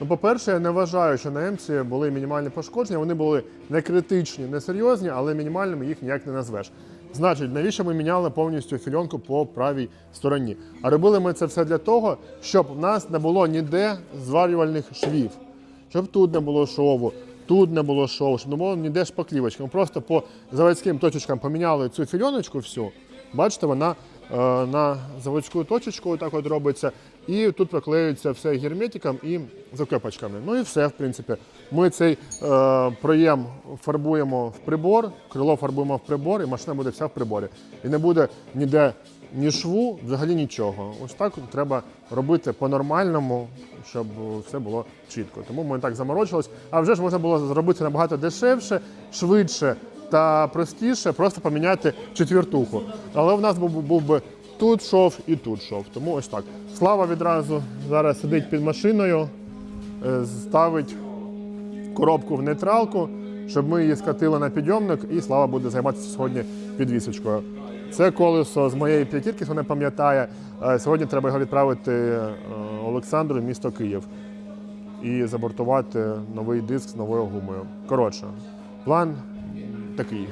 Ну, по-перше, я не вважаю, що на Емці були мінімальні пошкодження. Вони були не критичні, не серйозні, але мінімальними їх ніяк не назвеш. Значить, навіщо ми міняли повністю фільонку по правій стороні? А робили ми це все для того, щоб в нас не було ніде зварювальних швів, щоб тут не було шову, тут не було шову, щоб не було ніде шпаклівочки. Ми просто по заводським точечкам поміняли цю фільоночку всю. Бачите, вона на заводську точечку так от робиться, і тут проклеюється все герметиком і закепочками. Ну і все, в принципі. Ми цей е, проєм фарбуємо в прибор, крило фарбуємо в прибор, і машина буде вся в приборі. І не буде ніде ні шву, взагалі нічого. Ось так треба робити по-нормальному, щоб все було чітко. Тому ми так заморочились. А вже ж можна було зробити набагато дешевше, швидше та простіше, просто поміняти четвертуху. Але в нас був, був би тут шов і тут шов. Тому ось так. Слава відразу зараз сидить під машиною, е, ставить коробку в нейтралку, щоб ми її скатили на підйомник, і слава буде займатися сьогодні підвісочкою. Це колесо з моєї п'ятірки, хто не пам'ятає. Е, Сьогодні треба його відправити е, Олександру в місто Київ і забортувати новий диск з новою гумою. Коротше, план такий.